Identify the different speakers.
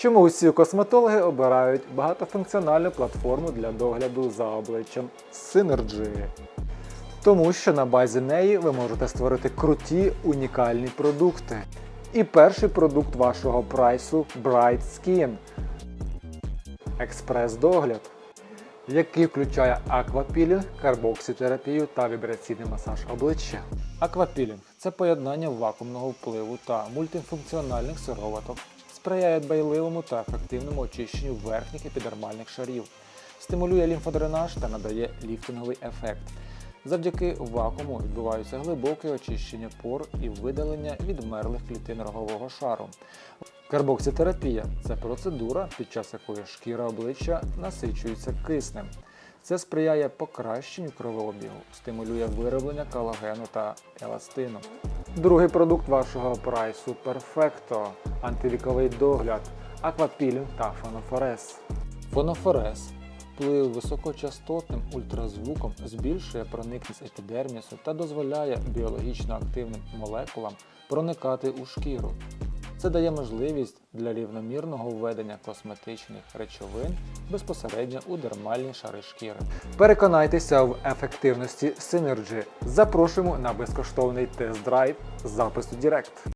Speaker 1: Чому усі косметологи обирають багатофункціональну платформу для догляду за обличчям Synergy? Тому що на базі неї ви можете створити круті унікальні продукти. І перший продукт вашого прайсу Bright Skin експрес-догляд, який включає аквапілінг, карбокситерапію та вібраційний масаж обличчя. Аквапілінг це поєднання вакуумного впливу та мультифункціональних сироваток, сприяє дбайливому та ефективному очищенню верхніх епідермальних шарів, стимулює лімфодренаж та надає ліфтинговий ефект. Завдяки вакууму відбуваються глибоке очищення пор і видалення відмерлих клітин рогового шару. Карбокситерапія це процедура, під час якої шкіра обличчя насичується киснем. Це сприяє покращенню кровообігу, стимулює вироблення колагену та еластину. Другий продукт вашого прайсу Perfecto – антивіковий догляд, аквапілінг та фонофорез. Фонофорез вплив високочастотним ультразвуком збільшує проникність епідермісу та дозволяє біологічно активним молекулам проникати у шкіру. Це дає можливість для рівномірного введення косметичних речовин безпосередньо у дермальні шари шкіри. Переконайтеся в ефективності Synergy. Запрошуємо на безкоштовний тест-драйв запису Директ.